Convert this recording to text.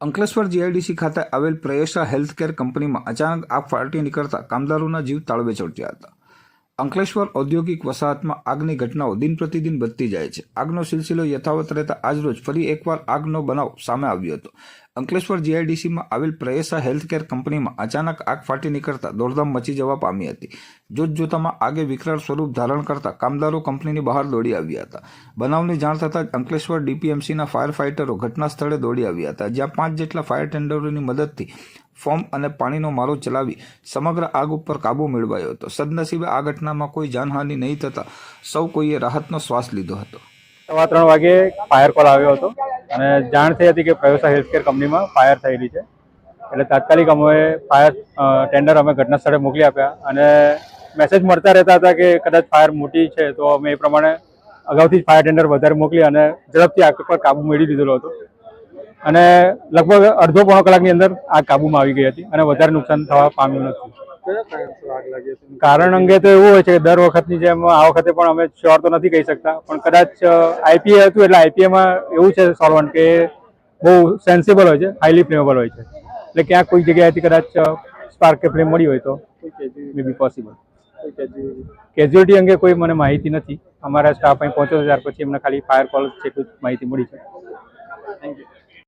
Ankleshwar GIDC ખાતે આવેલ પ્રયેશા healthcare કંપનીમાં અચાનક આગ ફાટી નીકળતા કામદારોના જીવ તાળવે ચોટ્યા હતા. અંકલેશ્વર ઔદ્યોગિક વસાહતમાં આગની ઘટનાઓ દિન પ્રતિદિન વધતી જાય છે. આગનો સિલસિલો યથાવત રહેતા આજરોજ ફરી એકવાર આગનો બનાવ સામે આવ્યો હતો. અંકલેશ્વર જીઆઈડીસીમાં આવેલ પ્રયેશા હેલ્થકેર કંપનીમાં અચાનક આગ ફાટી નીકળતા દોડધામ મચી જવા પામી હતી. જોત જોતામાં આગે વિકરાળ સ્વરૂપ ધારણ કરતા કામદારો કંપનીની બહાર દોડી આવ્યા હતા. બનાવની જાણ થતાં જ અંકલેશ્વર ડીપીએમસીના ફાયર ફાઇટરો ઘટના સ્થળે દોડી આવ્યા હતા, જ્યાં પાંચ જેટલા ફાયર ટેન્ડરોની મદદથી ફોર્મ અને પાણીનો મારો ચલાવી સમગ્ર આગ ઉપર કાબુ મેળવાયો હતો. સદનસીબે આ ઘટનામાં કોઈ જાનહાનિ નહીં થતાં સૌ કોઈએ રાહતનો શ્વાસ લીધો હતો. સવા ત્રણ વાગે ફાયર કોલ આવ્યો હતો. અને જાણ થઈ હતી કે પ્રયોસા હેલ્થકેર કંપનીમાં ફાયર થયેલી છે. એટલે તાત્કાલિક અમે ફાયર ટેન્ડર અમે ઘટના સ્થળે મોકલી આપ્યા અને મેસેજ મળતા રહેતા હતા કે કદાચ ફાયર મોટી છે તો અમે એ પ્રમાણે અગાઉથી જ ફાયર ટેન્ડર વધારે મોકલી અને ઝડપથી આગ પર કાબુ મેળવી લીધેલો હતો. અને લગભગ અડધો પોણો કલાકની અંદર આગ કાબુમાં આવી ગઈ હતી અને વધારે નુકસાન થવા પામ્યું નથી. કારણ અંગે તો એવું હોય છે કે દર વખતની જેમ આ વખતે પણ અમે શ્યોર તો નથી કહી શકતા. પણ કદાચ આઈપીએ હતું એટલે આઈપીએમાં એવું છે સોલ્વન્ટ કે બહુ સેન્સિબલ હોય છે હાઈલી ફ્લેમેબલ હોય છે. એટલે ક્યાંક કોઈ જગ્યાએથી કદાચ સ્પાર્ક કે ફ્લેમ મળી હોય તો મે બી પોસિબલ કેઝ્યુઅલિટી અંગે કોઈ મને માહિતી નથી. અમારા સ્ટાફ અહીં પહોંચ્યો ત્યાર પછી અમને ખાલી ફાયર કોલ છે માહિતી મળી છે. Thank you